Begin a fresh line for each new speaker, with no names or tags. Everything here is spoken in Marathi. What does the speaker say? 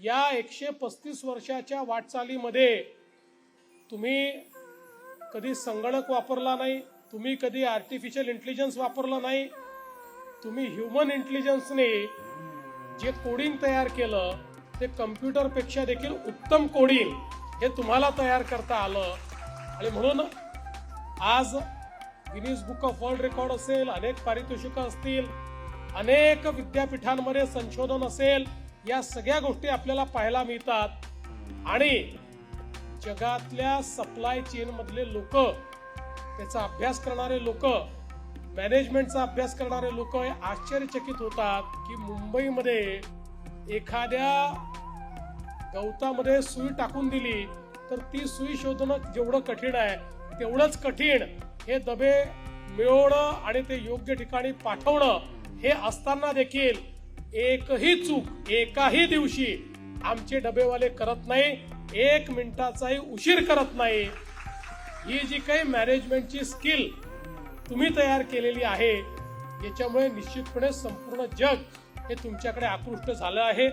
या एकशे पस्तीस वर्षाच्या वाटचालीमध्ये तुम्ही कधी संगणक वापरला नाही तुम्ही कधी आर्टिफिशियल इंटेलिजन्स वापरला नाही तुम्ही ह्युमन इंटेलिजन्सने जे कोडिंग तयार केलं ते कम्प्युटरपेक्षा देखील उत्तम कोडिंग हे तुम्हाला तयार करता आलं. आणि म्हणून आज Guinness book of world record असेल अनेक पारितोषिकं असतील अनेक विद्यापीठांमध्ये संशोधन असेल या सगळ्या गोष्टी आपल्याला पाहायला मिळतात. आणि जगातल्या सप्लाय चेन मधले लोक त्याचा अभ्यास करणारे लोक मॅनेजमेंटचा अभ्यास करणारे लोक हे आश्चर्यचकित होतात की मुंबईमध्ये एखाद्या गवतामध्ये सुई टाकून दिली तर ती सुई शोधणं जेवढं कठीण आहे तेवढंच कठीण हे दबे मिळवणं आणि ते योग्य ठिकाणी पाठवणं हे असताना देखील एकही चूक एकाही दिवशी आमचे डबेवाले करत नाही एक मिनिटाचाही उशीर करत नाही. ही जी काही मॅनेजमेंटची स्किल तुम्ही तयार केलेली आहे याच्यामुळे निश्चितपणे संपूर्ण जग हे तुमच्याकडे आकृष्ट झालं आहे.